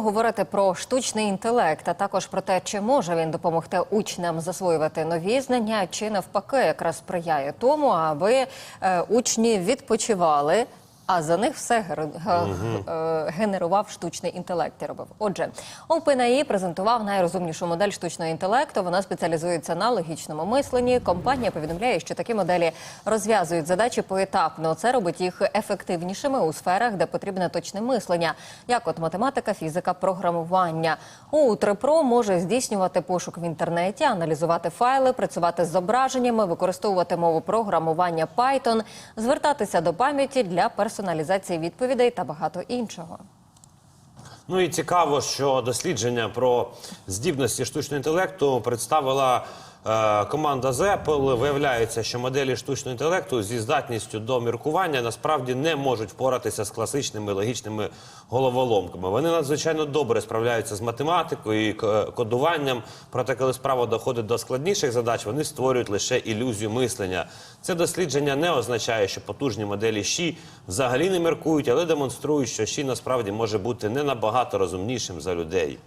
Говорити про штучний інтелект, а також про те, чи може він допомогти учням засвоювати нові знання, чи навпаки, якраз сприяє тому, аби е, учні відпочивали. А за них все гер- е, генерував штучний інтелект і робив. Отже, OpenAI презентував найрозумнішу модель штучного інтелекту. Вона спеціалізується на логічному мисленні. Компанія повідомляє, що такі моделі розв'язують задачі поетапно. Це робить їх ефективнішими у сферах, де потрібне точне мислення, як от математика, фізика, програмування. У 3 Pro може здійснювати пошук в інтернеті, аналізувати файли, працювати з зображеннями, використовувати мову програмування Python, звертатися до пам'яті для персоналізації відповідей та багато іншого. Ну і цікаво, що дослідження про здібності штучного інтелекту представила команда з Apple. Виявляється, що моделі штучного інтелекту зі здатністю до міркування насправді не можуть впоратися з класичними логічними головоломками. Вони надзвичайно добре справляються з математикою і кодуванням. Проте, коли справа доходить до складніших задач, вони створюють лише ілюзію мислення. Це дослідження не означає, що потужні моделі ЩІ взагалі не міркують, але демонструють, що ЩІ насправді може бути не набагато розумнішим за людей.